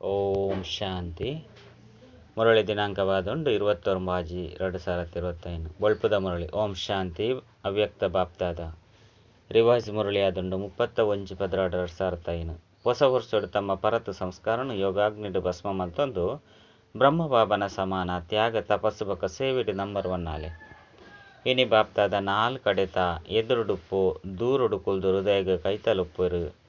ಓಂ ಶಾಂತಿ. ಮುರಳಿ ಇರುವತ್ತೊಂದು ಮಾಜಿ ಎರಡು ಸಾವಿರದ ಇರುವತ್ತೈದು. ಬೊಳ್ಪದ ಮುರಳಿ. ಓಂ ಶಾಂತಿ ಅವ್ಯಕ್ತ ಬಾಪ್ತಾದ. ರಿವೈಸ್ ಮುರಳಿ ಆದುಂಡು ಮುಪ್ಪತ್ತ ಒಂಜಿ ಪದ್ರಾಡು ಎರಡು ಸಾವಿರದ ಐನು ಹೊಸ ವರ್ಷಡು ತಮ್ಮ ಪರತ ಸಂಸ್ಕಾರನು ಯೋಗಾಗ್ನಿಡು ಭಸ್ಮ ಮಂತೊಂದು ಬ್ರಹ್ಮಬಾಬನ ಸಮಾನ ತ್ಯಾಗ ತಪಸ್ಸು ಬಕ ಸೇವಿಡಿ ನಂಬರ್ ಒನ್ ಆಲೆ. ಇನಿ ಬಾಪ್ತಾದ ನಾಲ್ ಕಡೆತ ಎದುರುಡುಪ್ಪು ದೂರುಡು ಕುಲ್ದು ಹೃದಯಗ ಕೈತಲುಪ್ಪುರು.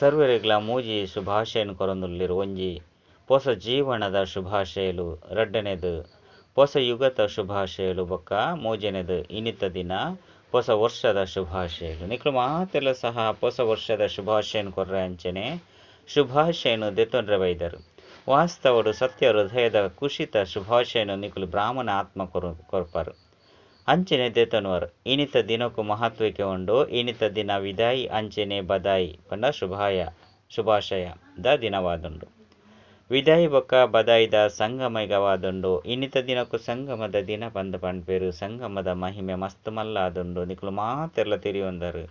ಸರ್ವರಿಗ್ಲ ಮೂಜಿ ಶುಭಾಶಯನು ಕೊರೊಂದುಲ್ಲೆರ್ ಒಂಜಿ ಪೊಸ ಜೀವನದ ಶುಭಾಶಯಲು ರಡ್ಡನೆದು ಹೊಸ ಯುಗದ ಶುಭಾಶಯಲು ಬೊಕ್ಕ ಮೂಜನೆದು. ಇನಿತ ದಿನ ಹೊಸ ವರ್ಷದ ಶುಭಾಶಯಲು. ನಿಕ್ಲು ಮಾತೆಲ್ಲ ಸಹ ಹೊಸ ವರ್ಷದ ಶುಭಾಶಯನು ಕೊರ್ರೆ ಅಂಚನೆ ಶುಭಾಶಯನು ದೆತ್ತೊಂಡ್ರೆ ಬೈದರು. ವಾಸ್ತವಡು ಸತ್ಯ ಹೃದಯದ ಕುಶಿತ ಶುಭಾಶಯನು ನಿಕ್ಲು ಬ್ರಾಹ್ಮಣ ಆತ್ಮ ಕೊರು ಕೊರ್ಪರು. ಅಂಚನೆ ದೇತನೋರ್, ಇನಿತ ದಿನಕ್ಕೂ ಮಹತ್ವಕ್ಕೆ ಉಂಡು, ಇನಿತ ದಿನ ವಿದಾಯಿ, ಅಂಚೆನೆ ಬದಾಯಿ ಪಂಡ ಶುಭಾಯ, ಶುಭಾಶಯ ದ ದಿನವಾದುಂಡು. ವಿದಾಯಿ ಬೊಕ್ಕ ಬದಾಯಿದ ಸಂಗಮೈಗವಾದುಂಡು, ಇನಿತ ದಿನಕ್ಕೂ ಸಂಗಮದ ದಿನ ಬಂದ ಪಂಡ್ಪೇರು ಸಂಗಮದ ಮಹಿಮೆ ಮಸ್ತ್ ಮಲ್ಲಾದುಂಡು, ನಿಕ್ಲು ಮಾತೆಲ್ಲ ತಿರಿಯೊಂದರು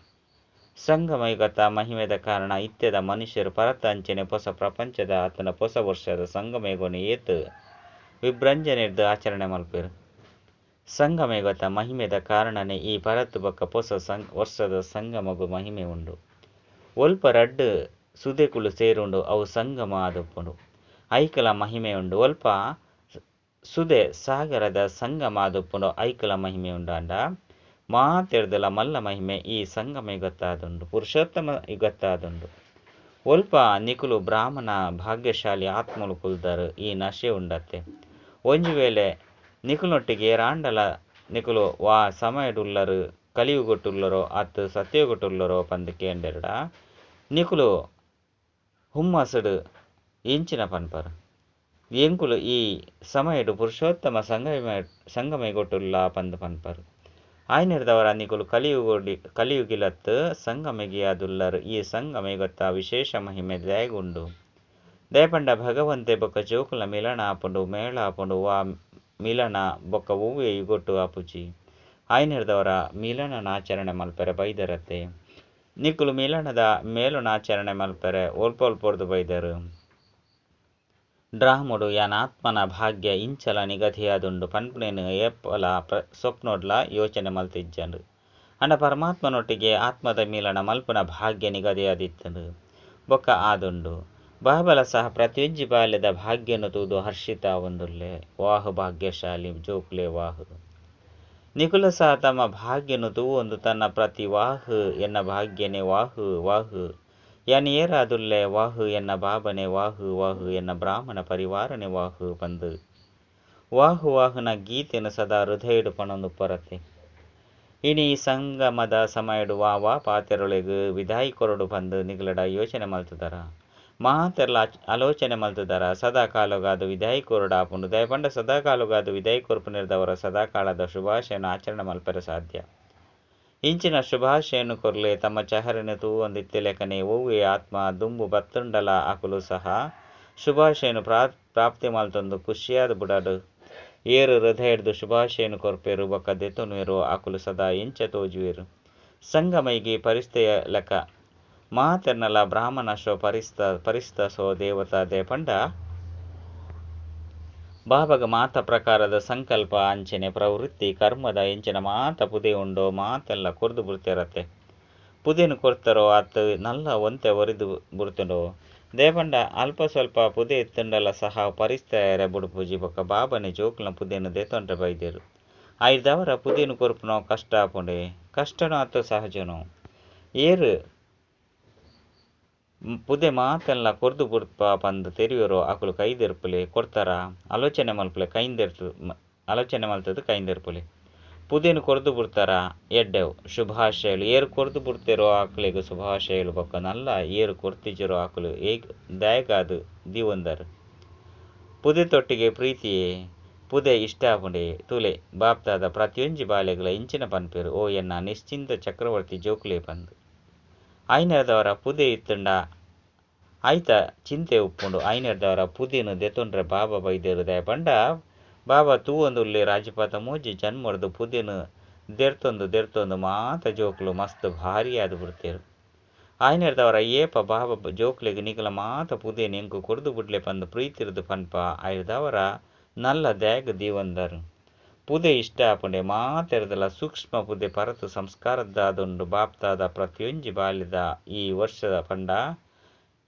ಸಂಗಮಯುಗತ ಮಹಿಮೆದ ಕಾರಣ ಇತ್ಯದ ಮನುಷ್ಯರು ಪರತ ಅಂಚೆನೆ ಹೊಸ ಪ್ರಪಂಚದ ಆತನ ಹೊಸ ವರ್ಷದ ಸಂಗಮಯುಗನು ಏತು. ವಿಭ್ರಂಜನೆರ್ದು ಆಚರಣೆ ಮಲ್ಪೇರು. ಸಂಗಮಯುಗತ ಮಹಿಮೆದ ಕಾರಣನೆ ಈ ಪರತ್ತು ಬೊಕ್ಕ ಪೊಸ ಸಂ, ವರ್ಷದ ಸಂಗಮಗು ಮಹಿಮೆ ಉಂಡು. ಒಲ್ಪ ರಡ್ಡ್ ಸುದೆಕುಲು ಸೇರುಂಡು, ಅವು ಸಂಗಮ ಆದಪ್ಪುಂಡು. ಐಕಲ ಮಹಿಮೆ ಉಂಡು. ಒಲ್ಪ ಸುದೆ ಸಾಗರದ ಸಂಗಮ ಆದಪ್ಪುಂಡು. ಐಕಲ ಮಹಿಮೆ ಉಂಡು ಅಂಡ ಮಾತೆರ್ದಲ ಮಲ್ಲ ಮಹಿಮೆ ಈ ಸಂಗಮ ಗೊತ್ತಾದುಂಡು. ಪುರುಷೋತ್ತಮ ಗೊತ್ತಾದುಂಡು. ಒಲ್ಪ ನಿಕುಲು ಬ್ರಾಹ್ಮಣ ಭಾಗ್ಯಶಾಲಿ ಆತ್ಮಲು ಕುಲ್ದರು. ಈ ನಶೆ ಉಂಡತ್ತೆ. ಒಂಜಿ ವೇಳೆ ನಿಕುಲೊಟ್ಟಿಗೆ ರಾಂಡಲ ನಿಕುಲು ವಾ ಸಮಯಡುಲ್ಲರು ಕಲಿಯುಗೊಟ್ಟುಲ್ಲರೋ ಅತ್ತು ಸತ್ಯಗೊಟ್ಟುಲ್ಲರೋ ಪಂದ್ ಕೇಂಡೆರ್ಡ ನಿಕುಲು ಹುಮ್ಮಸಡು ಇಂಚಿನ ಪನ್ಪರ್. ಎಂಕುಲು ಈ ಸಮಯಡು ಪುರುಷೋತ್ತಮ ಸಂಗಮ ಸಂಗಮೆಗೊಟ್ಟುಲ್ಲ ಪಂದ್ ಪನ್ಪರ್. ಆಯ್ನಿರ್ದವರ ನಿಕುಲು ಕಲಿಯುಗೊಡಿ, ಕಲಿಯುಗಿಲತ್ತು ಸಂಗಮೆಗಿಯಾದುಲ್ಲರು ಈ ಸಂಗಮೆಗೊತ್ತ ವಿಶೇಷ ಮಹಿಮೆ ದಯಗುಂಡು. ದಯಪಂಡ ಭಗವಂತೆ ಬೊಕ್ಕ ಜೋಕುಲ ಮಿಲನ ಆಪುಂಡು ಮೇಳ ಆಪುಂಡು ವಾ ಮಿಲನ ಬೊಕ್ಕ ಹೂವೆ ಯುಗೊಟ್ಟು ಆಪುಜಿ ಆಯ್ನಿರ್ದವರ ಮಿಲನನಾಚರಣೆ ಮಲ್ಪೆರೆ ಬೈದರತ್ತೆ. ನಿಕ್ಕುಲು ಮಿಲನದ ಮೇಲುನಾಚರಣೆ ಮಲ್ಪೆರೆ ಒಲ್ಪ ಒಲ್ಪೊರ್ದು ಬೈದರು. ಡ್ರಾಮುಡು ಯಾನ ಆತ್ಮನ ಭಾಗ್ಯ ಇಂಚಲ ನಿಗದಿಯಾದುಂಡು ಪನ್ಪುನೇನು ಏಪಲ ಪ್ರ ಸ್ವಪ್ನೋಡ್ಲ ಯೋಚನೆ ಮಲ್ತಿಜ್ಜನು ಅಂಡ ಪರಮಾತ್ಮನೊಟ್ಟಿಗೆ ಆತ್ಮದ ಮಿಲನ ಮಲ್ಪುನ ಭಾಗ್ಯ ನಿಗದಿಯಾದಿತ್ತನು ಬೊಕ್ಕ ಆದುಂಡು. ಬಾಬಲ ಸಹ ಪ್ರತಿಯೊಂಜಿ ಬಾಲ್ಯದ ಭಾಗ್ಯನು ತೂದು ಹರ್ಷಿತ ಒಂದುಲ್ಲೆ. ವಾಹು ಭಾಗ್ಯಶಾಲಿ ಜೋಕ್ಲೆ ವಾಹು. ನಿಕುಲ ಸಹ ತಮ್ಮ ಭಾಗ್ಯನು ಒಂದು ತನ್ನ ಪ್ರತಿ ವಾಹು ಎನ್ನ ಭಾಗ್ಯನೆ ವಾಹು ವಾಹು. ಯಾನ್ ಏರಾದುಲ್ಲೆ ವಾಹು ಎನ್ನ ಬಾಬನೆ ವಾಹು ವಾಹು ಎನ್ನ ಬ್ರಾಹ್ಮಣ ಪರಿವಾರನೆ ವಾಹು ಬಂದು. ವಾಹು ವಾಹುನ ಗೀತೆನು ಸದಾ ಹೃದಯಡು ಪಣೊಂದು ಪೊರತೆ. ಇನಿ ಸಂಗಮದ ಸಮಯಡು ವಾ ವಾ ಪಾತೆರೊಳಗೆ ವಿದಾಯಿ ಕೊರಡು ಬಂದು ನಿಗಲಡ ಯೋಚನೆ ಮಲ್ತುದರ. ಮಾತೆರ್ಲ ಆಲೋಚನೆ ಮಲ್ತುದರ ಸದಾ ವಿದಾಯಿ ಕೊರಡು ಆಪುಂಡು ದಯಪಂಡ ಸದಾ ವಿದಾಯಿ ಕೊರ್ಪು ನಿರ್ದವರ ಸದಾ ಕಾಲದ ಶುಭಾಶಯನ ಆಚರಣೆ ಮಲ್ಪರೆ ಸಾಧ್ಯ. ಇಂಚಿನ ಶುಭಾಶಯನ್ನು ಕೊರ್ಲೆ ತಮ್ಮ ಚಹರನೆ ತೂವೊಂದಿತ್ತೆ ಲೆಕ್ಕನೆ ಹೂವೆ ಆತ್ಮ ದುಂಬು ಬತ್ತುಂಡಲ ಆಕುಲು ಸಹ ಶುಭಾಶಯನು ಪ್ರಾ ಪ್ರಾಪ್ತಿ ಮಲ್ತೊಂದು ಖುಷಿಯಾದ ಬುಡಡು. ಏರು ಹೃದಯಡ್ದು ಶುಭಾಶಯನು ಕೊರ್ಪೇರು ಬೊಕ್ಕ ದೆತೊನುವೆರು ಆಕುಲು ಸದಾ ಇಂಚ ತೋಜುವೆರು. ಸಂಗಮೈಗೆ ಪರಿಸ್ಥೆಯ ಲೆಕ್ಕ ಮಾತೆರ್ನಲ ಬ್ರಾಹ್ಮಣ ಶೋ ಪರಿಸ್ತ ಪರಿಸ್ತ ಸೋ ದೇವತಾ ದೇಪಂಡ ಬಾಬಗ ಮಾತ ಪ್ರಕಾರದ ಸಂಕಲ್ಪ, ಅಂಚನೆ ಪ್ರವೃತ್ತಿ, ಕರ್ಮದ ಎಂಚಿನ ಮಾತ ಪುದೆ ಉಂಡೋ, ಮಾತೆಲ್ಲ ಕೊರ್ದು ಬುರ್ತಿರತ್ತೆ. ಪುದೇನು ಕೊಡ್ತಾರೋ ಆತ ನಲ್ಲ ಒಂತೆ ಒರಿದು ಬುರ್ತುಂಡು. ದೇಪಂಡ ಅಲ್ಪ ಸ್ವಲ್ಪ ಪುದೆ ಇತ್ತುಂಡಲ ಸಹ ಪರಿಸ್ಥೆಯರ ಬುಡು ಪೂಜಿ ಬೊಕ್ಕ ಬಾಬನೆ ಜೋಕ್ಲ ಪುದೇನು ದೇತೊಂಡ್ರೆ ಬೈದೇರು. ಐದವರ ಪುದೇನು ಕೊರ್ಪುನೋ, ಕಷ್ಟ ಆಪುಂಡೆ ಕಷ್ಟನೋ ಆತ ಸಹಜನೋ. ಏರು ಪುದೆ ಮಾತೆಲ್ಲ ಕೊರ್ದು ಬುಡ್ಪ ಪಂದ್ ತೆರಿಯೋರು ಆಕುಲು ಕೈದೆರ್ಪುಲೆ, ಕೊಡ್ತಾರ? ಆಲೋಚನೆ ಮಲ್ಪುಲೆ, ಕೈಂದೆರ್ತು ಆಲೋಚನೆ ಮಲ್ತದು ಕೈಂದೆರ್ಪುಲಿ. ಪುದೆನು ಕೊರ್ದು ಬಿಡ್ತಾರ? ಎಡ್ಡೆವು, ಶುಭಾಶಯಲು. ಏರು ಕೊರ್ದು ಬಿಡ್ತಿರೋ ಆಕಳಿಗೆ ಶುಭಾಶಯಲು ಬೊಕ್ಕ ನಲ್ಲ ಏರು ಕೊರ್ತಿಜಿರೋ ಆಕಳು. ಏಗ್, ದಯಗಾದು ದಿವೊಂದರ್. ಪುದೆ ತೊಟ್ಟಿಗೆ ಪ್ರೀತಿಯೇ, ಪುದೆ ಇಷ್ಟ ಆಪುಂಡೆ ತುಲೆ, ಬಾಪ್ತಾದ ಪ್ರತಿಯೊಂಜಿ ಬಾಲೆಗಳ ಇಂಚಿನ ಪನ್ಪೇರು. ಓ ಎನ್ನ ನಿಶ್ಚಿಂತ ಚಕ್ರವರ್ತಿ ಜೋಕುಲೆ ಪಂದು. ಐನರ್ದವರ ಪುದೆ ಇತ್ತುಂಡ. ಆಯ್ತ ಚಿಂತೆ ಉಪ್ಪುಂಡು ಐನರ್ದವರ ಪುದೆನು ದೆತೊಂಡ್ರೆ ಬಾಬಾ ಬೈದೇರು ದಯ ಪಂಡ ಬಾಬಾ ತೂವೊಂದುಲ್ಲೆ ರಾಜಪಾತ ಮೂಜಿ ಜನ್ಮರ್ದು ಪುದೆನು ದೆರ್ತೊಂದು ದೆರ್ತೊಂದು ಮಾತ ಜೋಕ್ಲು ಮಸ್ತ್ ಭಾರಿ ಆದ್ ಬಿಡ್ತೇರು ಆಯ್ನೆರ್ದವರ ಏಪ ಬಾಬಾ ಜೋಕ್ಲಿಗೆ ನಿಗಲ ಮಾತ ಪುದೇನು ಎಂಕು ಕೊಡ್ದು ಬಿಡ್ಲೆ ಪಂದು ಪ್ರೀತಿರ್ದು ಪನ್ಪ. ಆಯ್ದವರ ನಲ್ಲ ದಯಾಗ್ ದೀವಂದರ್. ಪುದೆ ಇಷ್ಟ ಆಪುಂಡೆ ಮಾತೆರ್ದಲ ಸೂಕ್ಷ್ಮ ಪುದೆ ಪರತು ಸಂಸ್ಕಾರದ್ದಾದುಂಡು ಬಾಪ್ತಾದ ಪ್ರತಿಯೊಂಜಿ ಬಾಲ್ಯದ ಈ ವರ್ಷದ ಪಂಡ.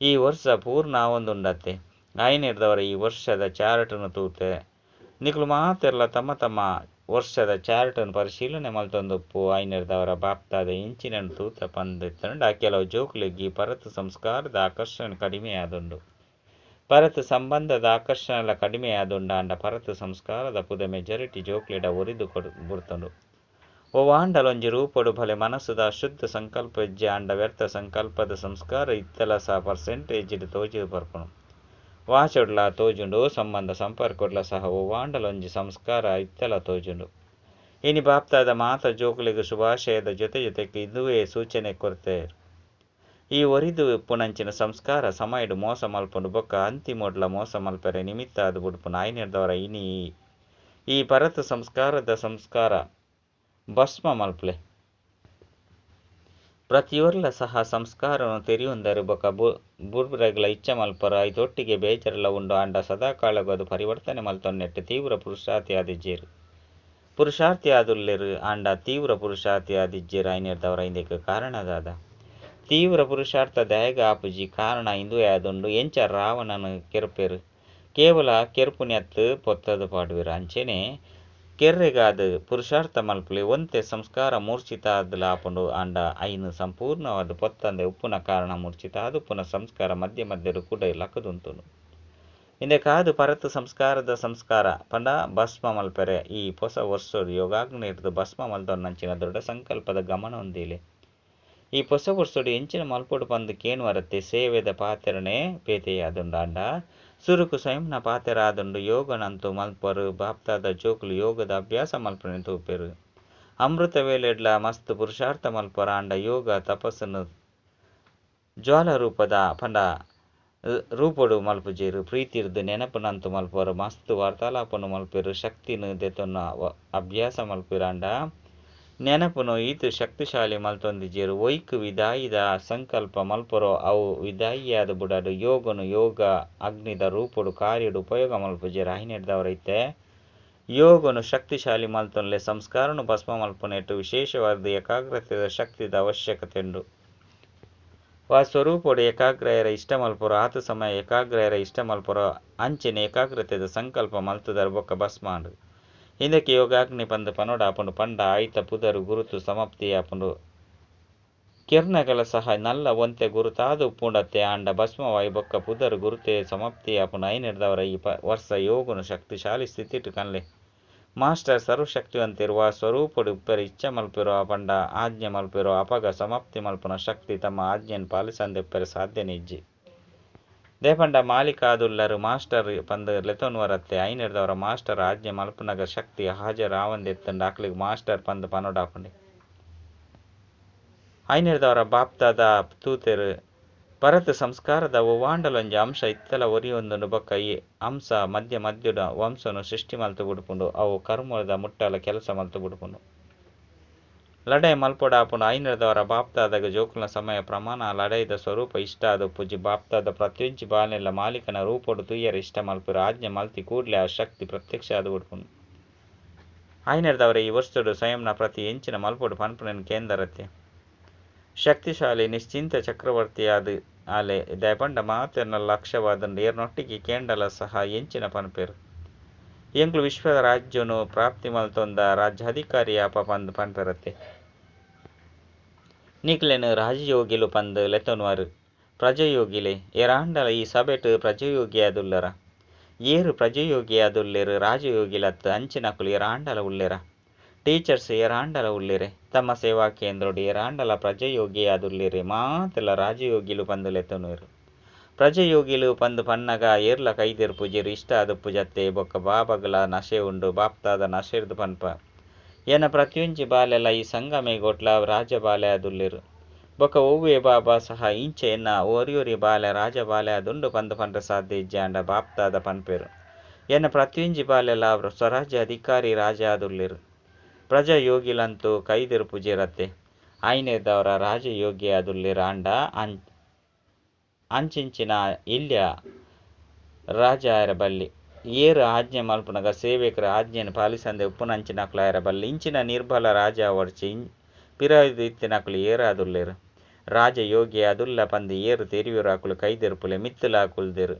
ಈ ವರ್ಷ ಪೂರ್ಣ ಆವೊಂದುಂಡತ್ತೆ. ಆಯ್ನೆರ್ದವರ ಈ ವರ್ಷದ ಚಾರ್ಟನ್ನು ತೂತೆ. ನಿಕ್ಲು ಮಾತೆರ್ಲ ತಮ್ಮ ತಮ್ಮ ವರ್ಷದ ಚಾರ್ಟನ್ನು ಪರಿಶೀಲನೆ ಮಲ್ತೊಂದುಪ್ಪು. ಆಯ್ನೆರ್ದವರ ಬಾಪ್ತಾದ ಇಂಚಿನನ್ನು ತೂತ ಪಂದಿತ್ತಂಡ ಕೆಲವು ಜೋಕ್ಲಿಗ್ಗಿ ಪರತು ಸಂಸ್ಕಾರದ ಆಕರ್ಷಣೆ ಕಡಿಮೆಯಾದುಂಡು. ಪರತು ಸಂಬಂಧದ ಆಕರ್ಷಣೆಲ ಕಡಿಮೆಯಾದುಂಡಾಂಡ ಪರತು ಸಂಸ್ಕಾರದ ಪುದಮೆ ಜರಟಿ ಜೋಕ್ಲಿಡ ಒರಿದು ಕೊಡು ಬುಡ್ತುಂಡು ಓ ಆಂಡಲೊಂಜಿ ರೂಪಡು ಭಲೆ ಮನಸ್ಸುದ ಅಶುದ್ಧ ಸಂಕಲ್ಪ ಹೆಜ್ಜೆ ಆಂಡ ವ್ಯರ್ಥ ಸಂಕಲ್ಪದ ಸಂಸ್ಕಾರ ಇತ್ತಲ ಸಹ ಪರ್ಸೆಂಟೇಜ್ ತೋಜಿ ಬರ್ಪುಣು ವಾಚೊಡ್ಲ ತೋಜುಂಡು ಸಂಬಂಧ ಸಂಪರ್ಕೊಡ್ಲ ಸಹ ಓ ವಾಂಡಲೊಂಜಿ ಸಂಸ್ಕಾರ ಇತ್ತಲ ತೋಜುಂಡು. ಇನಿ ಬಾಪ್ತಾದ ಮಾತ ಜೋಕುಲಿಗೆ ಶುಭಾಶಯದ ಜೊತೆ ಜೊತೆಗೆ ಇದುವೇ ಸೂಚನೆ ಕೊರತೆ ಈ ಒರಿದು ಪುನಂಚಿನ ಸಂಸ್ಕಾರ ಸಮಯಡು ಮೋಸ ಮಲ್ಪುಂಡು ಬೊಕ್ಕ ಅಂತಿಮೊಡ್ಲ ಮೋಸ ಮಲ್ಪರೆ ನಿಮಿತ್ತ ಅದು ಬುಡ್ಪುನ ಆಯ್ನೆಡ್ದವರ ಇನಿ. ಈ ಪರತ ಸಂಸ್ಕಾರದ ಸಂಸ್ಕಾರ ಭಸ್ಮ ಮಲ್ಪಲೆ ಪ್ರತಿಯೊರ್ಲ ಸಹ ಸಂಸ್ಕಾರವನ್ನು ತೆರೆಯುಂದರು ಬೊಕ ಬುರ್ಬುರಗ್ಲ ಇಚ್ಛ ಮಲ್ಪರ ತೊಟ್ಟಿಗೆ ಬೇಜರಲ್ಲ ಉಂಡು ಆಂಡ ಸದಾಕಾಲಗು ಅದು ಪರಿವರ್ತನೆ ಮಲ್ತೊನ್ನೆಟ್ಟು ತೀವ್ರ ಪುರುಷಾರ್ಥಿ ಆದಿಜ್ಜೇರು ಪುರುಷಾರ್ಥಿ ಆದುಲ್ಲೆರು ಆಂಡ ತೀವ್ರ ಪುರುಷಾರ್ಥಿ ಆದಿಜ್ಜೇರು ಐನೆರ್ದವರ ಇಂದೆಕ್ ಕಾರಣದಾದ. ತೀವ್ರ ಪುರುಷಾರ್ಥ ದಯಗ ಆಪುಜಿ ಕಾರಣ ಇಂದು ಆದುಂಡು ಎಂಚ ರಾವಣನ ಕೆರ್ಪೆರು. ಕೇವಲ ಕೆರ್ಪುನ್ಯತ್ ಪೊತ್ತದ ಪಾಡುವೆರು. ಅಂಚೆನೆ ಕೆರ್ರೆಗಾದ ಪುರುಷಾರ್ಥ ಮಲ್ಪುಲೆ, ಒಂತೆ ಸಂಸ್ಕಾರ ಮೂರ್ಛಿತ ಆಪುಂಡು ಆಂಡ ಐನು ಸಂಪೂರ್ಣವಾದ ಪೊತ್ತಂದೆ ಉಪ್ಪುನ ಕಾರಣ ಮೂರ್ಛಿತ ಅದು ಪುನಃ ಸಂಸ್ಕಾರ ಮಧ್ಯ ಮಧ್ಯರು ಕೂಡ ಲಕ್ಕದುಂತುಂಡು ಇಂದೆ ಕಾದು ಪರತು ಸಂಸ್ಕಾರದ ಸಂಸ್ಕಾರ ಪಂಡ ಭಸ್ಮ ಮಲ್ಪೆರೆ. ಈ ಹೊಸ ವರ್ಷ ಯೋಗಾಗ್ನಿ ಹಿಡಿದು ಭಸ್ಮ ಮಲ್ದೊನ್ನಂಚಿನ ದೊಡ್ಡ ಸಂಕಲ್ಪದ ಗಮನ ಹೊಂದಿಲೆ. ಈ ವರ್ಷಡು ಎಂಚಿನ ಮಲ್ಪೊಡು ಪಂದ್ ಕೆನ್ ವರತ್ತೆ? ಸೇವೆದ ಪಾತೆರನೆ ಪೇತೆಯಾದುಂಡಾಂಡ ಸುರುಕು ಸ್ವಯಂನ ಪಾತೆರಾದುಂಡು ಯೋಗನಂತು ಮಲ್ಪರು, ಬಾಪ್ತಾದ ಜೋಕುಲು ಯೋಗದ ಅಭ್ಯಾಸ ಮಲ್ಪನೆ ತೂಪೆರು. ಅಮೃತ ವೇಲೆಡ್ಲ ಮಸ್ತ್ ಪುರುಷಾರ್ಥ ಮಲ್ಪರ ಅಂಡ ಯೋಗ ತಪಸ್ಸನ್ನು ಜ್ವಾಲ ರೂಪದ ಪಂಡ ರೂಪಡು ಮಲ್ಪುಜೇರು ಪ್ರೀತಿರ್ದು ನೆನಪುನಂತು ಮಲ್ಪರು, ಮಸ್ತ್ ವಾರ್ತಾಲಾಪನು ಮಲ್ಪೆರು, ಶಕ್ತಿನು ದೆತೊನ್ನ ಅಭ್ಯಾಸ ಮಲ್ಪಿರಾಂಡ ನೆನಪುನು ಈತು ಶಕ್ತಿಶಾಲಿ ಮಲ್ತೊಂದಿಜೆರ್ ಒಯ್ಕ್ ವಿದಾಯಿದ ಸಂಕಲ್ಪ ಮಲ್ಪರೋ, ಅವು ವಿದಾಯಿಯಾದ ಬುಡಡು ಯೋಗನು ಯೋಗ ಅಗ್ನಿದ ರೂಪುಡು ಕಾರ್ಯಡು ಉಪಯೋಗ ಮಲ್ಪುಜೇರು ಐತೆ ಯೋಗನು ಶಕ್ತಿಶಾಲಿ ಮಲ್ತೊನ್ಲೆ, ಸಂಸ್ಕಾರನು ಭಸ್ಮ ಮಲ್ಪನೆಟ್ಟು ವಿಶೇಷವಾದ ಏಕಾಗ್ರತೆದ ಶಕ್ತಿದ ಅವಶ್ಯಕತೆಂಡು ವಾ ಸ್ವರೂಪಡು ಏಕಾಗ್ರಯರ ಇಷ್ಟ ಮಲ್ಪುರ ಆತ ಸಮಯ ಏಕಾಗ್ರಯರ ಇಷ್ಟ ಮಲ್ಪುರ, ಅಂಚಿನ ಏಕಾಗ್ರತೆದ ಸಂಕಲ್ಪ ಮಲ್ತುದರ ಬೊಕ್ಕ ಭಸ್ಮ ಹಿಂದಕ್ಕೆ ಯೋಗಾಗ್ನಿ ಪಂದ ಪನೋಡ ಆಪುಂಡು ಪಂಡ, ಆಯ್ತ, ಪುದರು, ಗುರುತು, ಸಮಾಪ್ತಿ ಆಪುಂಡು ಕಿರ್ಣಗಳ ಸಹ ನಲ್ಲ ಒಂತೆ ಗುರುತಾದು ಉಪ್ಪುಂಡತ್ತೆ ಆಂಡ, ಭಸ್ಮವಾಯಿ ಬೊಕ್ಕ, ಪುದರು, ಗುರುತೆ, ಸಮಾಪ್ತಿ ಆಪುಂಡು ಐನಿಡ್ದವರ ಈ ಪ, ವರ್ಷ ಯೋಗನು ಶಕ್ತಿಶಾಲಿ ಸ್ಥಿತಿ ಕನ್ಲೆ. ಮಾಸ್ಟರ್ ಸರ್ವಶಕ್ತಿವಂತಿರುವ ಸ್ವರೂಪಡು ಉಪ್ಪರಿ ಇಚ್ಛ ಮಲ್ಪಿರೋ ಪಂಡ, ಆಜ್ಞೆ ಮಲ್ಪಿರೋ ಅಪಗ ಸಮಾಪ್ತಿ ಮಲ್ಪನ ಶಕ್ತಿ ತಮ್ಮ ಆಜ್ಞೆಯನ್ನು ಪಾಲಿಸಂದೆಪ್ಪರೆ ಸಾಧ್ಯನೆ ಇಜ್ಜಿ. ದೇಪಂಡ ಮಾಲಿಕಾದುಲ್ಲರು ಮಾಸ್ಟರ್ ಪಂದ್ ಲೆತೊನ್ವರತ್ತೆ ವರತ್ತೆ ಐನೆರ್ದವರ ಮಾಸ್ಟರ್ ಆಜ್ಞೆ ಮಲ್ಪುನಗ ಶಕ್ತಿ ಹಾಜರ್ ಆವಂದೆತ್ತಂಡ ಅಕ್ಲಿಗೆ ಮಾಸ್ಟರ್ ಪಂದ್ ಪನೋಡಾಪುಂಡೆ ಐನೆರ್ದವರ ಬಾಪ್ತಾದ ತೂತೆರು, ಭರತ ಸಂಸ್ಕಾರದ ಒವಾಂಡಲೊಂಜಿ ಅಂಶ ಇತ್ತಲ ಒರಿಯೊಂದು ಬೊಕ್ಕ ಈ ಅಂಶ ಮಧ್ಯ ಮಧ್ಯದ ವಂಶನು ಸೃಷ್ಟಿ ಮಲ್ತು ಬಿಡ್ಪುಂಡು ಅವು ಕರ್ಮದ ಮುಟ್ಟಲ ಕೆಲಸ ಮಲ್ತು ಬಿಡ್ಪುಂಡು ಲಡೈ ಮಲ್ಪೊಡಾಪುಂಡು ಐನರದವರ ಬಾಪ್ತಾದಗ ಜೋಕುಲ್ನ ಸಮಯ ಪ್ರಮಾಣ ಲಡೈದ ಸ್ವರೂಪ ಇಷ್ಟಾದ ಪುಜಿ ಬಾಪ್ತಾದ ಪ್ರತ್ಯೊಂಚಿ ಬಾಲೆಲ್ಲ ಮಾಲೀಕನ ರೂಪಡು ತುಯ್ಯರ ಇಷ್ಟ ಮಲ್ಪುರ ಆಜ್ಞೆ ಮಲ್ತಿ ಕೂಡ್ಲೆ ಆ ಶಕ್ತಿ ಪ್ರತ್ಯಕ್ಷ ಆದ ಉಡ್ಪುಂಡು ಐನರದವರ ಈ ವಸ್ತುಡು ಸ್ವಯಂನ ಪ್ರತಿ ಎಂಚಿನ ಮಲ್ಪೊಡು ಪನ್ಪುನನ್ ಕೇಂದ್ರತೆ ಶಕ್ತಿಶಾಲಿ, ನಿಶ್ಚಿಂತ ಚಕ್ರವರ್ತಿಯಾದ ಆಲೆ ದಯಪಂಡ ಮಾತನ್ನ ಲಕ್ಷ್ಯವಾದ ಏರ್ನೊಟ್ಟಿಗೆ ಕೇಂಡಲ ಸಹ ಎಂಚಿನ ಪನ್ಪೇರು. ಎಂಕ್ಲು ವಿಶ್ವದ ರಾಜ್ಯನು ಪ್ರಾಪ್ತಿ ಮಲ್ತೊಂದ ರಾಜ್ಯಾಧಿಕಾರಿಯಾಪ ಪಂದ್ ಪನ್ಪೆರತ್ತೆ ನಿಕ್ಲೆನ್ ರಾಜಯೋಗಿಲು ಪಂದ್ ಲೆತನ್ವಾರು ಪ್ರಜಯೋಗಿಲೆ ಎರಾಂಡಲ ಈ ಸಭೆಟ್ ಪ್ರಜಯೋಗಿಯಾದುಲ್ಲರ. ಏರು ಪ್ರಜಯೋಗಿಯಾದುಲ್ಲೆರು ರಾಜಯೋಗಿಲತ್ ಅಂಚಿನಕುಲು ಎರಾಂಡಲ ಉಲ್ಲೆರ. ಟೀಚರ್ಸ್ ಎರಾಂಡಲ ಉಲ್ಲೆರೆ, ತಮ್ಮ ಸೇವಾ ಕೇಂದ್ರಡು ಎರಾಂಡಲ ಪ್ರಜಯೋಗಿಯಾದುಲ್ಲೆರೆ ಮಾತೆಲ ರಾಜಯೋಗಿಲು ಪಂದ್ ಲೆತೊನುವೆರು ಪ್ರಜಯೋಗಿಲು ಪಂದ್ ಪನ್ನಗ ಏರ್ಲ ಕೈದೆರ್ಪುಜೆರ್ ಇಷ್ಟ ಅದುಪ್ಪು ಜತ್ತೆ ಬೊಕ್ಕ ಬಾಬಗಲ ನಶೆ ಉಂಡು ಬಾಪ್ತಾದ ನಶೆರ್ದು ಪನ್ಪ. ಏನ ಪ್ರತಿಯೊಂಜಿ ಬಾಲೆಲ ಈ ಸಂಗಮೆ ಗೊಟ್ಲ ರಾಜ ಬಾಲೆ ಆದುಲ್ಲೆರು ಬೊಕ ಒವ್ವೆ ಬಾಬಾ ಸಹ ಇಂಚೆ ಎನ್ನ ಒರಿಯೊರಿ ಬಾಲೆ ರಾಜ ಬಾಲೆ ಆದುಂಡು ಪಂದ್ ಪಂಡ ಸಾಧ್ಯ ಇಜ್ಜಾಂಡ ಬಾಪ್ತಾದ ಪನ್ಪೆರು. ಏನ ಪ್ರತಿಯೊಂಜಿ ಬಾಲೆಲ ಸ್ವರಾಜ್ಯ ಅಧಿಕಾರಿ ರಾಜ ಅದುಲ್ಲೆರು. ಪ್ರಜಾ ಯೋಗಿಲಂತೂ ಕೈದಿರು ಪೂಜೆರತ್ತೆ. ಆಯ್ನೆದವರ ರಾಜಯೋಗಿ ಅದುಲ್ಲಿರ ಅಂ ಅಂಚಿಂಚಿನ ಇಲ್ಯ ರಾಜಾಯರ ಬಲ್ಲಿ ಏರು ಆಜ್ಞೆ ಮಲ್ಪುನಗ ಸೇವೆಕರ ಆಜ್ಞೆಯನ್ನು ಪಾಲಿಸಂದೆ ಉಪ್ಪುನಂಚಿನಕ್ಲಾಯರ ಬಲ್ಲಿ ಇಂಚಿನ ನಿರ್ಬಲ ರಾಜ ವರ್ಚಿ ಪಿರಾಯ್ದು ಇತ್ತಿನಕುಲು ಏರಾದುಲ್ಲೆರು ರಾಜ ಯೋಗಿ ಅದುಲ್ಲ ಪಂದು ಏರು ತೆರಿವಿರಾಕುಲು ಕೈದೆರುಪುಲೆ ಮಿತ್ತುಲಾಕುಲ್ದೆರು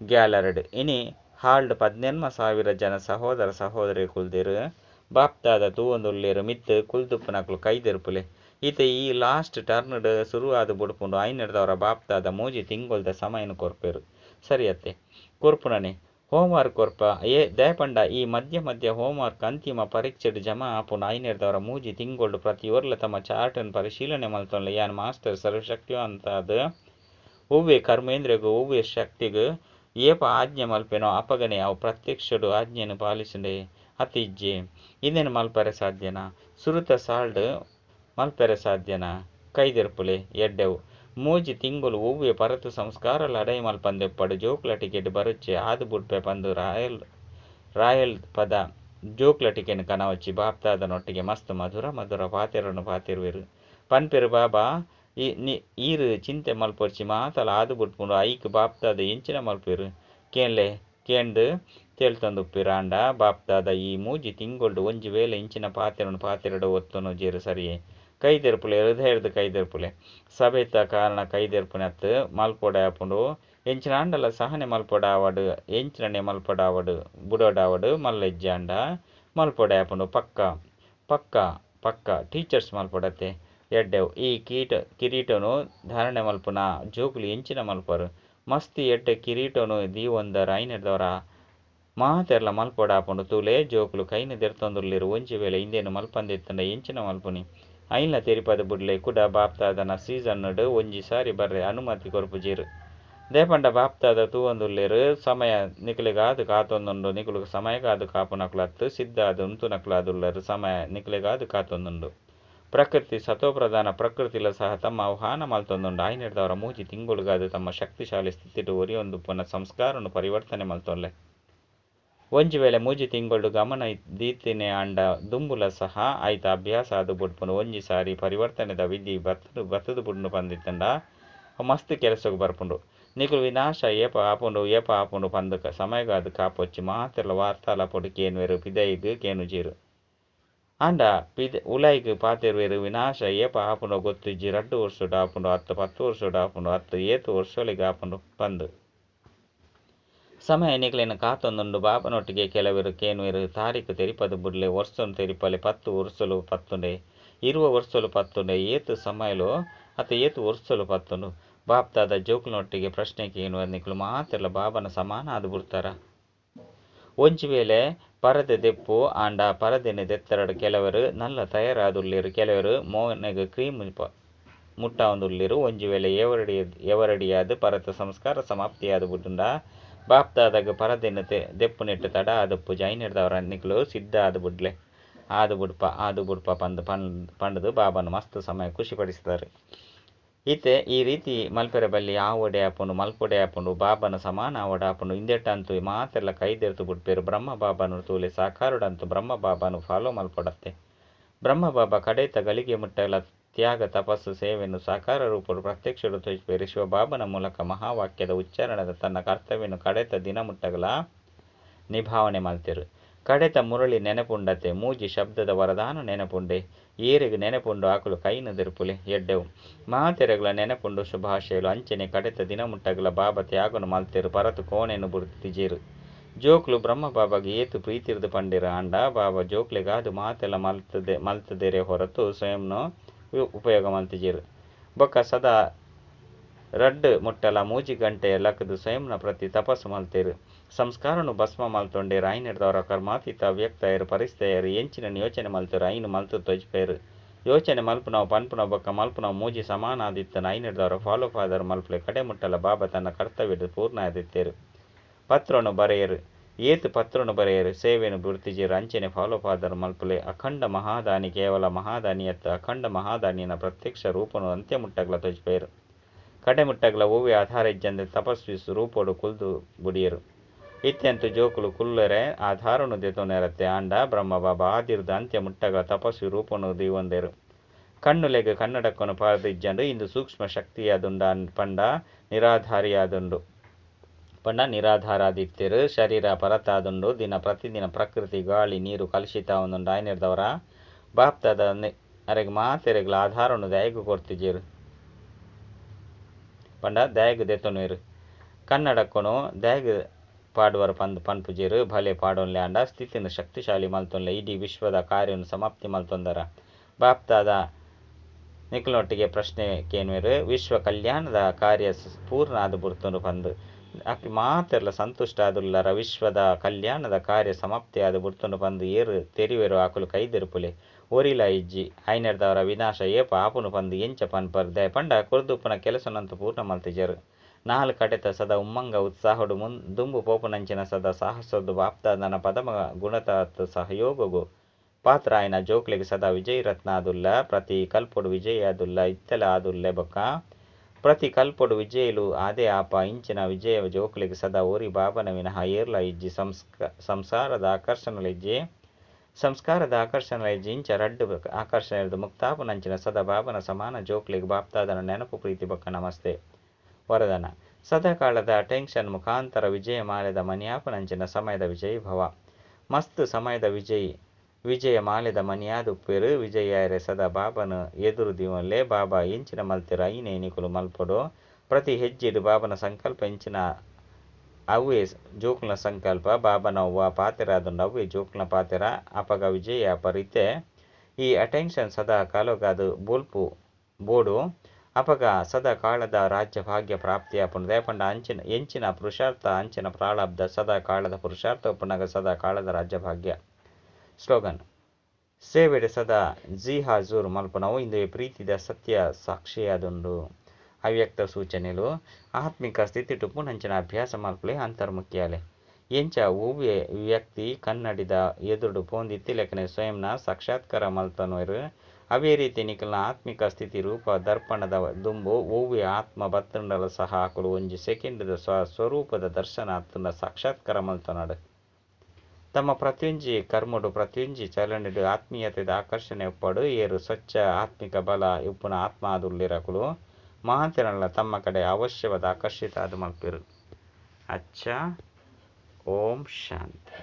ಗ್ಯಾಲರಡ್. ಇನಿ ಹಾಲ್ಡ್ ಪದ್ನೆನ್ಮ ಸಾವಿರ ಜನ ಸಹೋದರ ಸಹೋದರಿ ಕುಲ್ದಿರು ಬಾಪ್ತಾದ ತೂವೊಂದುಲ್ಲೆರು ಮಿತ್ತು ಕುಲ್ದುಪ್ಪುನಕುಲು ಕೈದೆರುಪುಲೆ ಈತ ಈ ಲಾಸ್ಟ್ ಟರ್ನ್ಡ್ ಶುರುವಾದ ಬುಡುಪುಂಡು ಐನಡ್ದವರ ಬಾಪ್ತಾದ ಮೂಜಿ ತಿಂಗೊಲ್ದ ಸಮಯನ ಕೊರ್ಪೆರು. ಸರಿಯತ್ತೆ ಕೊರ್ಪುನನೆ ಹೋಮ್ವರ್ಕ್ ಕೊರ್ಪ. ಏ, ದಯಪಂಡ, ಈ ಮಧ್ಯ ಮಧ್ಯ ಹೋಮ್ವರ್ಕ್ ಅಂತಿಮ ಪರೀಕ್ಷೆಡ್ ಜಮಾ ಆಪುನ ಐನೆರ್ದವರ ಮೂಜಿ ತಿಂಗೊಳ್ಳು ಪ್ರತಿ ಒರ್ಲ ತಮ್ಮ ಚಾರ್ಟನ್ ಪರಿಶೀಲನೆ ಮಲ್ತೊಂಡ್ಲ. ಯಾನ್ ಮಾಸ್ಟರ್ ಸರ್ವಶಕ್ತಿವಂತಾದ ಹೂವೆ ಕರ್ಮೇಂದ್ರಿಗೂ ಹೂವೆ ಶಕ್ತಿಗೂ ಏಪ ಆಜ್ಞೆ ಮಲ್ಪೆನೋ ಅಪಗನೆ ಅವು ಪ್ರತ್ಯಕ್ಷಡು ಆಜ್ಞೆಯನ್ನು ಪಾಲಿಸಂಡೆ. ಅತಿಜ್ಜೆ ಇನ್ನೇನು ಮಲ್ಪರೆ ಸಾಧ್ಯನಾ? ಸುರುತ ಸಾಲ್ಡ್ ಸಾಧ್ಯನಾ? ಕೈದೆರ್ಪುಲೆ, ಎಡ್ಡೆವು. ಮೂಜಿ ತಿಂಗುಲು ಒವ್ವೆ ಪರತು ಸಂಸ್ಕಾರ ಲಡೈ ಮಲ್ಪಂದೆಪ್ಪಡು ಜೋಕ್ಲ ಟಿಕೆಟ್ ಬರುಚ್ಚೆ ಆದು ಬುಡ್ಪೆ ಪಂದು ರಾಯಲ್ ರಾಯಲ್ ಪದ. ಜೋಕ್ಲ ಟಿಕೆನ್ ಕನವಚ್ಚಿ, ಬಾಪ್ತಾದನೊಟ್ಟಿಗೆ ಮಸ್ತ್ ಮಧುರ ಮಧುರ ಪಾತೆರನ್ನು ಪಾತಿರುವೆರು. ಪನ್ಪೆರು ಬಾಬಾ ಈರು ಚಿಂತೆ ಮಲ್ಪೊರ್ಚಿ, ಮಾತಲ ಆದು ಬುಟ್ಪುಂಡು ಐಕ್ ಬಾಪ್ತಾದ ಎಂಚಿನ ಮಲ್ಪೆರು. ಕೇನ್ಲೆ ಕೇಂಡ್ ತೇಲ್ತೊಂದುಪ್ಪಿರ ಅಂಡ ಬಾಪ್ತಾದ ಈ ಮೂಜಿ ತಿಂಗೊಳ್ಡು ಒಂಜಿ ವೇಳೆ ಇಂಚಿನ ಪಾತೆರನು ಪಾತೆರಡು ಒತ್ತುನು ಜೇರು ಸರಿಯೇ. ಕೈದೆರ್ಪುಲೆ, ಹೃದಯದ ಕೈದೆರ್ಪುಲೆ. ಸಭೆತ ಕಾರಣ ಕೈದೆರ್ಪುನ ಅತ್ತ್ ಮಲ್ಪೊಡೆ ಆಪುಂಡು ಎಂಚಿನ ಆಂಡಲ ಸಹನೆ ಮಲ್ಪೊಡ ಆವಡು ಎಂಚಿನನೆ ಮಲ್ಪೊಡ ಆವಡು ಮಲ್ಲ ಮಲ್ಲೆಜ್ಜೆ ಆಂಡ ಮಲ್ಪೊಡೆ ಆಪುಂಡು ಪಕ್ಕ ಪಕ್ಕ ಪಕ್ಕ, ಟೀಚರ್ಸ್ ಮಲ್ಪೊಡತೆ ಎಡ್ಡೆವು, ಈ ಕೀಟ, ಕಿರೀಟನು ಧಾರಣೆ ಮಲ್ಪುನ ಜೋಕುಲು ಎಂಚಿನ ಮಲ್ಪರು. ಮಸ್ತಿ ಎಡ್ಡೆ ಕಿರೀಟನು ದೀವೊಂದರ ಐನೆರ್ದವರ ಮಾತೆರ್ಲ ಮಲ್ಪೊಡ ಆಪುಂಡು ತೂಲೆ ಜೋಕುಲು ಕೈನ ದೆರ್ತೊಂದುರ್ಲಿರು ಒಂಜಿ ವೇಳೆ ಇಂದೇನು ಮಲ್ಪಂದಿತ್ತಂಡ, ಎಂಚಿನ ಮಲ್ಪುನಿ. ಐನ್ಲ ತೆರಿಪದ ಬುಡ್ಲೆ ಕುಡ ಬಾಪ್ತಾದನ ಸೀಸನ್ನುಡು ಒಂಜಿ ಸಾರಿ ಬರ್ರೆ ಅನುಮತಿ ಕೊರ್ಪುಜೀರ್ ದೇಪಂಡ ಬಾಪ್ತಾದ ತೂವೊಂದುಲ್ಲೆರ್ ಸಮಯ ನಿಕ್ಲೆಗಾದು ಕಾತೊಂದುಂಡು ನಿಕುಲು ಸಮಯಗಾದು ಕಾಪುನಕ್ಲತ್ತು ಸಿದ್ಧಾದು ಉಂತುನಕ್ಲಾದುಲ್ಲರು ಸಮಯ ನಿಕ್ಲೆಗಾದು ಕಾತೊಂದುಂಡು ಪ್ರಕೃತಿ ಸತೋಪ್ರಧಾನ ಪ್ರಕೃತಿಲ ಸಹ ತಮ್ಮ ಆಹ್ವಾನ ಮಲ್ತೊಂದುಂಡು ಆಯ್ನೆಡ್ದವರ ಮೂಜಿ ತಿಂಗುಳುಗಾದು ತಮ್ಮ ಶಕ್ತಿಶಾಲಿ ಸ್ಥಿತಿಟು ಒರಿಯೊಂದು ಪುನಃ ಸಂಸ್ಕಾರನು ಪರಿವರ್ತನೆ ಮಲ್ತೊಲ್ಲೆ ಒಂಜಿ ವೇಳೆ ಮೂಜಿ ತಿಂಗೊಳ್ಡು ಗಮನ ದೀತಿನೆ ಅಂಡ ದುಂಬುಲ ಸಹ ಐತ ಅಭ್ಯಾಸ ಆದು ಬುಡ್ಪುನು. ಒಂಜಿ ಸಾರಿ ಪರಿವರ್ತನೆದ ವಿಧಿ ಬತ್ತದು ಬತ್ತದು ಬುಡ್ನು ಪಂದಿತ್ತಂಡ ಮಸ್ತ್ ಕೆಲಸಕ್ಕೆ ಬರ್ಪುಂಡು. ನಿಕುಲು ವಿನಾಶ ಏಪ ಆಪುಂಡು ಏಪ ಆಪುಂಡು ಪಂದುಕ. ಸಮಯಗ ಅದು ಕಾಪೊಚ್ಚಿ. ಮಾತೆರ್ಲ ವಾರ್ತಾಲ ಪೊಡು ಕೇನುವೆರು ಪಿದೈಗ್ ಕೇನು ಜೀರು. ಅಂಡ ಪಿದ, ಉಲೈಗ್ ಪಾತೆರ್ವೆರು ವಿನಾಶ ಏಪ ಆಪುಂಡು ಗೊತ್ತಿಜ್ಜಿ ರಡ್ಡು ವರ್ಷುಡು ಆಪುಂಡು, ಹತ್ತು, ಪತ್ತು ವರ್ಷುಡು ಆಪುಂಡು, ಹತ್ತು, ಏತು ವರ್ಷೊಲಿಗೆ ಆಪುಂಡು ಪಂದು ಸಮಯ ನಿಕ್ಲೆನ ಕಾತೊಂದುಂಡು ಬಾಬನೊಟ್ಟಿಗೆ ಕೆಲವರು ಕೇನುವೆರು ತಾರೀಕು ತೆರಿಪದು ಬುಡ್ಲೆ, ವರ್ಷನ್ ತೆರಿಪಲೆ, ಪತ್ತು ಉರ್ಸಲು ಪತ್ತುಂಡೆ, ಇರುವ ವರ್ಷಲು ಪತ್ತುಂಡೆ, ಏತು ಸಮಯಲು, ಅತ ಏತು ವರ್ಷಲು ಪತ್ತುಂಡು. ಬಾಪ್ತಾದ ಜೋಕುಲೊಟ್ಟಿಗೆ ಪ್ರಶ್ನೆ ಕೇನು ನಿಕ್ಲು ಮಾತ್ರ ಬಾಬನ ಸಮಾನ ಅದು ಬಿಡ್ತಾರ. ಒಂಜಿ ವೇಳೆ ಪರದೆ ದೆಪ್ಪು ಆಂಡ ಪರದೆನೆ ದೆತ್ತರಡು ಕೆಲವರು ನಲ್ಲ ತಯಾರಾದುಲ್ಲಿರು, ಕೆಲವರು ಮೋನೆಗೆ ಕ್ರೀಮ್ ಮುಟ್ಟಾವಂದುಲ್ಲಿರು. ಒಂಜಿ ವೇಳೆ ಎವರಡಿ, ಎವರಡಿಯಾದ ಪರತ ಸಂಸ್ಕಾರ ಸಮಾಪ್ತಿಯಾದ ಬುಡ್ಡುಂಡ ಬಾಪ್ದಾದಾಗ ಪರದೆನ್ನು ತೆ ದೆಪ್ಪು ನೆಟ್ಟು ತಡ ಜೈನ್ ಜೈನಿಡ್ದವರ ನಿಕ್ಲು ಸಿದ್ಧ ಆದ ಬುಡ್ಲೆ. ಆದು ಬುಡ್ಪ ಆದು ಬುಡ್ಪ ಪಂದು ಪಂಡ್ ಪಂಡದು ಬಾಬನ ಮಸ್ತ್ ಸಮಯ ಖುಷಿಪಡಿಸ್ತಾರೆ. ಈತೆ ಈ ರೀತಿ ಮಲ್ಪೆರೆ ಬಲ್ಲಿ ಆವಡೆ ಆಪುಂಡು, ಮಲ್ಪೊಡೆ ಆಪುಂಡು, ಬಾಬನ ಸಮಾನ ಆವಡ ಆಪುಂಡು ಇಂದೆಟ್ಟಂತು ಮಾತೆಲ್ಲ ಕೈದೆರ್ತು ಬಿಡ್ಪೇರು, ಬ್ರಹ್ಮ ಬಾಬನು ತೂಲೆ ಸಾಕಾರುಡಂತು ಬ್ರಹ್ಮ ಬಾಬನು ಫಾಲೋ ಮಲ್ಪಡತ್ತೆ. ಬ್ರಹ್ಮ ಬಾಬಾ ಕಡೆತ ಗಳಿಗೆ ಮುಟ್ಟಲ ತ್ಯಾಗ, ತಪಸ್ಸು, ಸೇವೆಯನ್ನು ಸಾಕಾರ ರೂಪರು ಪ್ರತ್ಯಕ್ಷ ತೋರಿಸಿಪೇರು ಶಿವಬಾಬನ ಮೂಲಕ ಮಹಾವಾಕ್ಯದ ಉಚ್ಚಾರಣದ ತನ್ನ ಕರ್ತವ್ಯವನ್ನು ಕಡೆತ ದಿನಮುಟ್ಟಗಳ ನಿಭಾವನೆ ಮಾಡ್ತಿರು. ಕಡೆತ ಮುರಳಿ ನೆನಪುಂಡತೆ, ಮೂಜಿ ಶಬ್ದದ ವರದಾನ ನೆನಪುಂಡೆ, ಏರಿಗೆ ನೆನಪುಂಡು ಆಕಲು ಕೈನ ದಿರುಪುಲೆ ಎಡ್ಡೆವು. ಮಾತೆರೆಗಳ ನೆನಪುಂಡು ಶುಭಾಶಯಲು ಅಂಚನೆ ಕಡೆತ ದಿನಮುಟ್ಟಗಳ ಬಾಬ ತ್ಯಾಗನು ಮಲ್ತೆರು, ಪರತು ಕೋಣೆನು ಬುರ್ತಿಜೇರು ಜೋಕ್ಲು ಬ್ರಹ್ಮ ಬಾಬಾಗೆ ಏತು ಪ್ರೀತಿರ್ದು ಪಂಡಿರ, ಅಂಡ ಬಾಬಾ ಜೋಕ್ಲೆಗಾದು ಮಾತೆಲ್ಲ ಮಲ್ತದೆ, ಮಲ್ತದೆರೆ ಹೊರತು ಸ್ವಯಂನು ಉಪಯೋಗ ಮಂತಿಜೆರ್ ಬೊಕ್ಕ ಸದಾ ರಡ್ಡ್ ಮುಟ್ಟಲ ಮೂಜಿ ಗಂಟೆ ಲಕ್ಕದು ಸ್ವಯಂನ ಪ್ರತಿ ತಪಸ್ಸು ಮಲ್ತೆರ್. ಸಂಸ್ಕಾರನು ಭಸ್ಮ ಮಲ್ತೊಂಡೆ ರಾಯಿನಿಡ್ದವರ ಕರ್ಮಾತೀತ ವ್ಯಕ್ತಯರು ಪರಿಸ್ಥಯರು ಎಂಚಿನ ಯೋಚನೆ ಮಲ್ತರು ಐನು ಮಲ್ತು ತೊಜ್ಪೇರು. ಯೋಚನೆ ಮಲ್ಪುನವು ಪನ್ಪುನವು ಬೊಕ್ಕ ಮಲ್ಪುನವು ಮೂಜಿ ಸಮಾನ ಆದಿತ್ತನ ಐನಿಡ್ದವರ ಫಾಲೋ ಫಾದರ್ ಮಲ್ಪಲೆ ಕಡೆ ಮುಟ್ಟಲ ಬಾಬಾ ತನ್ನ ಕರ್ತವ್ಯದ ಪೂರ್ಣ ಆದಿತ್ತೇರು ಪತ್ರನು ಬರೆಯರು ಏತು ಪತ್ರನು ಬರೆಯರು? ಸೇವೆನು ಬುರ್ತಿಜಿ ರಂಚನೆ ಫಾಲೋ ಫಾದರ್ ಮಲ್ಪಲೆ, ಅಖಂಡ ಮಹಾದಾನಿ, ಕೇವಲ ಮಹಾದಾನಿಯತ್ತ ಅಖಂಡ ಮಹಾದಾನಿಯನ ಪ್ರತ್ಯಕ್ಷ ರೂಪನು ಅಂತ್ಯ ಮುಟ್ಟಗ್ಲ ತೊಜ್ಪೇರು ಕಡೆ ಮುಟ್ಟಗ್ಲ ಓವಿ ಆಧಾರ ಇಜ್ಜಂದೆ ತಪಸ್ವಿ ರೂಪೋಡು ಕುಲ್ದು ಬುಡಿಯರು. ಇತ್ಯಂತ ಜೋಕುಲು ಕುಲ್ಲರೆ ಆಧಾರನು ದೆತೊನೆರತ್ತೆ ಆಂಡ, ಬ್ರಹ್ಮ, ಬಾಬಾ ಆದಿರ್ದ ಅಂತ್ಯ ಮುಟ್ಟಗಳ ತಪಸ್ವಿ ರೂಪನು ದೀವೊಂದೆರು. ಕಣ್ಣುಲೆಗೆ ಕನ್ನಡಕ್ಕನು ಪಾರದಿಜ್ಜಂಡು ಇಂದು ಸೂಕ್ಷ್ಮ ಶಕ್ತಿಯಾದುಂಡ ಪಂಡ ನಿರಾಧಾರಿಯಾದುಂಡು. ಪಂಡ ನಿರಾಧಾರಾದಿತ್ಯರು. ಶರೀರ ಪರತಾದುಂಡು ದಿನ ಪ್ರತಿದಿನ ಪ್ರಕೃತಿ, ಗಾಳಿ, ನೀರು ಕಲುಷಿತ ಒಂದುಂಡು ಆಯ್ನಿರ್ದವರ. ಬಾಪ್ತದ ಅರೆಗೆ ಮಾತೆರೆಗ್ಲ ಆಧಾರನು ದಯಗು ಕೊಡ್ತಿದ್ದೀರು ಪಂಡ, ದಯಗು ದೆತ್ತೊನುವೆರು ಕನ್ನಡಕ್ಕನು ದಯಗು ಪಾಡುವರ ಪಂದ್ ಪನ್ಪುಜೆರು. ಭಲೆ ಪಾಡೋನ್ಲೆ ಅಂಡ ಸ್ಥಿತಿನ ಶಕ್ತಿಶಾಲಿ ಮಲ್ತೊನ್ಲೆ. ಇಡೀ ವಿಶ್ವದ ಕಾರ್ಯವನ್ನು ಸಮಾಪ್ತಿ ಮಲ್ತೊಂದರ. ಬಾಪ್ತಾದ ನಿಖಲೊಟ್ಟಿಗೆ ಪ್ರಶ್ನೆ ಕೇನ್ವೆರು. ವಿಶ್ವ ಕಲ್ಯಾಣದ ಕಾರ್ಯ ಪೂರ್ಣ ಆದ ಬುರ್ತನು ಪಂದು. ಅಕ್ಕಿ ಮಾತೆರ್ಲ ಸಂತುಷ್ಟ ಆದುಲ್ಲರ ವಿಶ್ವದ ಕಲ್ಯಾಣದ ಕಾರ್ಯ ಸಮಾಪ್ತಿ ಆದು ಬುರ್ತುಂಡು ಪಂದು ಏರು ತೆರಿವೆರು ಆಕುಲು ಕೈದಿರುಪುಲೆ. ಒರಿಲ ಇಜ್ಜಿ, ಐನೆರ್ದವರ ವಿನಾಶ ಏಪ ಆಪುನು ಪಂದು ಎಂಚ ಪನ್ಪರ್ ದಯ ಪಂಡ ಕುರ್ದುಪ್ಪನ ಕೆಲಸನಂತ ಪೂರ್ಣ ಮಲ್ತಿಜರು ನಾಲ್ ಕಡೆತ ಸದಾ ಉಮ್ಮಂಗ ಉತ್ಸಾಹಡು ಮುನ್ ದುಂಬು ಪೋಪುನಂಚಿನ ಸದಾ ಸಾಹಸದ್ದು ಬಾಪ್ತಾದನ ಪದಮ ಗುಣತಾತ್ ಸಹಯೋಗಗು ಪಾತ್ರ ಆಯ್ನ ಜೋಕ್ಲೆಗ್ ಸದಾ ವಿಜಯ ರತ್ನ ಆದುಲ್ಲ ಪ್ರತಿ ಕಲ್ಪೊಡು ವಿಜಯ ಆದುಲ್ಲ ಇತ್ತಲ ಆದುಲ್ಲೆ ಬೊಕ್ಕ ಪ್ರತಿ ಕಲ್ಪೊಡು ವಿಜಯಲು ಆದೆ ಆಪ ಇಂಚಿನ ವಿಜಯ ಜೋಕ್ಲೆಗೆ ಸದಾ ಓರಿ ಬಾಬನ ವಿನಃ ಏರ್ಲ ಇಜ್ಜಿ ಸಂಸ್ಕ, ಸಂಸಾರದ ಆಕರ್ಷಣಲ ಇಜ್ಜಿ, ಸಂಸ್ಕಾರದ ಆಕರ್ಷಣಲ ಇಜ್ಜಿ, ಇಂಚ ರಡ್ಡು ಆಕರ್ಷಣೆ ಇರ್ದು ಮುಕ್ತಾಪನಂಚಿನ ಸದಾ ಬಾಬನ ಸಮಾನ ಜೋಕ್ಲಿಗೆ ಬಾಪ್ತಾದನ ನೆನಪು ಪ್ರೀತಿ ಬಕ್ಕ ನಮಸ್ತೆ. ವರದನ ಸದಾಕಾಲದ ಟೆನ್ಷನ್ ಮುಖಾಂತರ ವಿಜಯ ಮಾಲೆದ ಮನಿಯಾಪನಂಚಿನ ಸಮಯದ ವಿಜಯಿ ಭವ ಮಸ್ತ್ ಸಮಯದ ವಿಜಯ್ ವಿಜಯ ಮಾಲೆದ ಮನಿಯಾದುಪ್ಪೆರು ವಿಜಯಾರೆ ಸದಾ ಬಾಬನ ಎದುರು ದಿವಲ್ಲೇ ಬಾಬಾ ಇಂಚಿನ ಮಲ್ತಿರ, ಐನೆ ನಿಕುಲು ಮಲ್ಪೊಡು. ಪ್ರತಿ ಹೆಜ್ಜೆಡು ಬಾಬನ ಸಂಕಲ್ಪ ಇಂಚಿನ ಅವೇ ಜೋಕುಲ್ನ ಸಂಕಲ್ಪ, ಬಾಬನ ಅವ್ವ ಪಾತೆರಾದುಂಡು ಅವೇ ಜೋಕುಲ್ನ ಪಾತೆರ, ಅಪಗ ವಿಜಯ ಪರಿತೆ. ಈ ಅಟೆನ್ಷನ್ ಸದಾ ಕಾಲೋಗಾದು ಬೋಲ್ಪು ಬೋಡು. ಅಪಗ ಸದಾ ಕಾಳದ ರಾಜ್ಯ ಭಾಗ್ಯ ಪ್ರಾಪ್ತಿಯಾಪುಂಡು ದಯಪಂಡ ಅಂಚಿನ, ಎಂಚಿನ ಪುರುಷಾರ್ಥ ಅಂಚಿನ ಪ್ರಾಳಬ್ಧ ಸದಾ ಕಾಳದ ಪುರುಷಾರ್ಥ ಉಪನಗ ಸದಾ ಕಾಳದ ರಾಜ್ಯ ಭಾಗ್ಯ. ಸ್ಲೋಗನ್ ಸೇವೆಡೆ ಸದಾ ಜಿ ಹಾಜೂರು ಮಲ್ಪನವು ಇಂದು ಪ್ರೀತಿದ ಸತ್ಯ ಸಾಕ್ಷಿಯಾದೊಂದು. ಅವ್ಯಕ್ತ ಸೂಚನೆಲು, ಆತ್ಮಿಕ ಸ್ಥಿತಿ ಟುಪ್ಪುನಂಚಿನ ಅಭ್ಯಾಸ ಮಲ್ಪಲೆ ಅಂತರ್ಮುಖ್ಯಾಲೆ. ಎಂಚ ಓವ್ಯೆ ವ್ಯಕ್ತಿ ಕನ್ನಡಿದ ಎದುರು ಪೋಂದಿತ್ತಿ ಲೆಕ್ಕನೆ ಸ್ವಯಂನ ಸಾಕ್ಷಾತ್ಕಾರ ಮಲ್ತನವರು ಅವೇ ರೀತಿ ನಿಖಲ್ನ ಆತ್ಮಿಕ ಸ್ಥಿತಿ ರೂಪ ದರ್ಪಣದ ದುಂಬು ಓವ್ಯ ಆತ್ಮ ಬತ್ತಂಡಲ ಸಹ ಹಾಕಲು ಒಂಜಿ ಸೆಕೆಂಡ್ದ ಸ್ವ ಸ್ವರೂಪದ ದರ್ಶನ ಅತ್ತುಂಡ ಸಾಕ್ಷಾತ್ಕಾರ ಮಲ್ತನಾಡು ತಮ್ಮ ಪ್ರತಿಯೊಂಜಿ ಕರ್ಮಡು ಪ್ರತಿಯೊಂಜಿ ಚಲನೆಡು ಆತ್ಮೀಯತೆದ ಆಕರ್ಷಣೆ ಒಪ್ಪಡು, ಏರು ಸ್ವಚ್ಛ ಆತ್ಮಿಕ ಬಲ ಇಪ್ಪುನ ಆತ್ಮ ಆದುಲ್ಲಿರಕುಲು ಮಹಾಂತಿರಲ್ಲ ತಮ್ಮ ಕಡೆ ಅವಶ್ಯವಾದ ಆಕರ್ಷಿತ ಅದು ಮಲ್ಪಿರು. ಅಚ್ಚ, ಓಂ ಶಾಂತಿ.